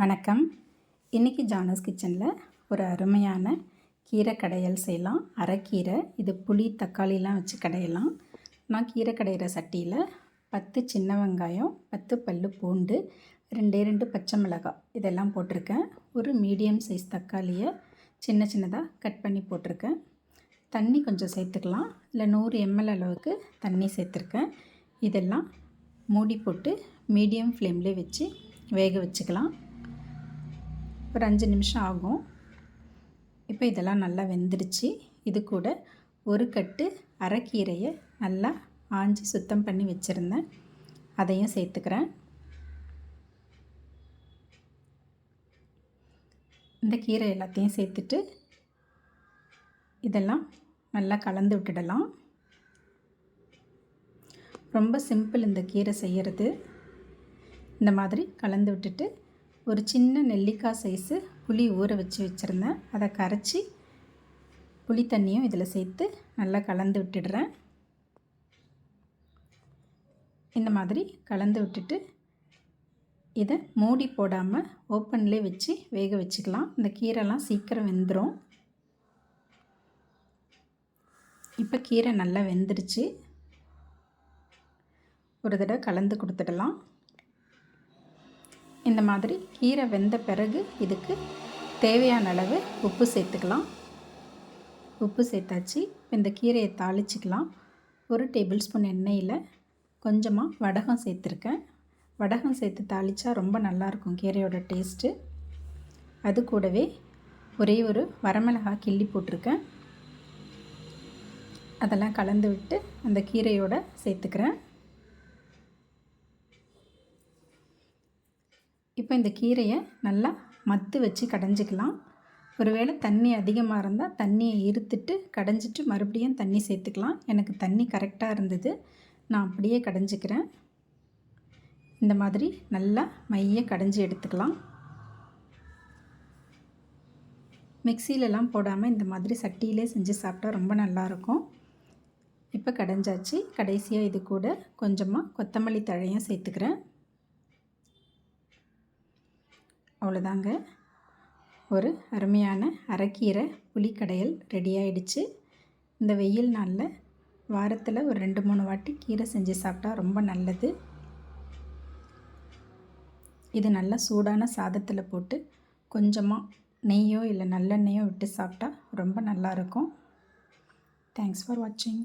வணக்கம். இன்றைக்கி ஜானஸ் கிச்சனில் ஒரு அருமையான கீரை கடையல் செய்யலாம். அரைக்கீரை இது புளி தக்காளிலாம் வச்சு கடையலாம். நான் கீரை கடையிற சட்டியில் பத்து சின்ன வெங்காயம் பத்து பல்லு பூண்டு ரெண்டே ரெண்டு பச்சை மிளகாய் இதெல்லாம் போட்டிருக்கேன். ஒரு மீடியம் சைஸ் தக்காளியை சின்ன சின்னதாக கட் பண்ணி போட்டிருக்கேன். தண்ணி கொஞ்சம் சேர்த்துக்கலாம். இல்லை நூறு எம்எல் அளவுக்கு தண்ணி சேர்த்துருக்கேன். இதெல்லாம் மூடி போட்டு மீடியம் ஃப்ளேம்லேயே வச்சு வேக வச்சுக்கலாம். ஒரு அஞ்சு நிமிஷம் ஆகும். இப்போ இதெல்லாம் நல்லா வெந்துடுச்சு இது கூட ஒரு கட்டு அரைக்கீரையை நல்லா ஆஞ்சி சுத்தம் பண்ணி வச்சுருந்தேன். அதையும் சேர்த்துக்கிறேன். இந்த கீரை எல்லாத்தையும் சேர்த்துட்டு இதெல்லாம் நல்லா கலந்து விட்டுடலாம். ரொம்ப சிம்பிள் இந்த கீரை செய்கிறது இந்த மாதிரி கலந்து விட்டுட்டு ஒரு சின்ன நெல்லிக்காய் சைஸு புளி ஊற வச்சு வச்சுருந்தேன். அதை கரைச்சி புளி தண்ணியும் இதில் சேர்த்து நல்லா கலந்து விட்டுடுறேன். இந்த மாதிரி கலந்து விட்டுட்டு இதை மூடி போடாமல் ஓப்பன்லேயே வச்சு வேக வச்சுக்கலாம். இந்த கீரைலாம் சீக்கிரம் வெந்துடும் இப்போ கீரை நல்லா வெந்துருச்சு. ஒரு தடவை கலந்து கொடுத்துடலாம். இந்த மாதிரி கீரை வெந்த பிறகு இதுக்கு தேவையான அளவு உப்பு சேர்த்துக்கலாம். உப்பு சேர்த்தாச்சு. இந்த கீரையை தாளிச்சிக்கலாம். ஒரு டேபிள் ஸ்பூன் எண்ணெயில் கொஞ்சமாக வடகம் சேர்த்துருக்கேன். வடகம் சேர்த்து தாளித்தா ரொம்ப நல்லாயிருக்கும் கீரையோட டேஸ்ட்டு. அது கூடவே ஒரே ஒரு வரமிளகாய் கிள்ளி போட்டிருக்கேன். அதெல்லாம் கலந்து விட்டு அந்த கீரையோடு சேர்த்துக்கிறேன். இப்போ இந்த கீரையை நல்லா மத்து வச்சு கடைஞ்சிக்கலாம். ஒருவேளை தண்ணி அதிகமாக இருந்தால் தண்ணியை இருத்துட்டு கடைஞ்சிட்டு மறுபடியும் தண்ணி சேர்த்துக்கலாம். எனக்கு தண்ணி கரெக்டாக இருந்தது. நான் அப்படியே கடைஞ்சிக்கிறேன். இந்த மாதிரி நல்லா மைய கடைஞ்சி எடுத்துக்கலாம். மிக்சிலெலாம் போடாமல் இந்த மாதிரி சட்டியிலே செஞ்சு சாப்பிட்டா ரொம்ப நல்லாயிருக்கும். இப்போ கடைஞ்சாச்சு. கடைசியாக இது கூட கொஞ்சமாக கொத்தமல்லி தழையும் சேர்த்துக்கிறேன். அவ்வளோதாங்க. ஒரு அருமையான அரைக்கீரை புளிக்கடையல் ரெடி ஆகிடுச்சு இந்த வெயில் நாளில் வாரத்தில் ஒரு ரெண்டு மூணு வாட்டி கீரை செஞ்சு சாப்பிட்டா ரொம்ப நல்லது. இது நல்லா சூடான சாதத்தில் போட்டு கொஞ்சமாக நெய்யோ இல்லை நல்லெண்ணெயோ விட்டு சாப்பிட்டா ரொம்ப நல்லாயிருக்கும் தேங்க்ஸ் ஃபார் வாட்சிங்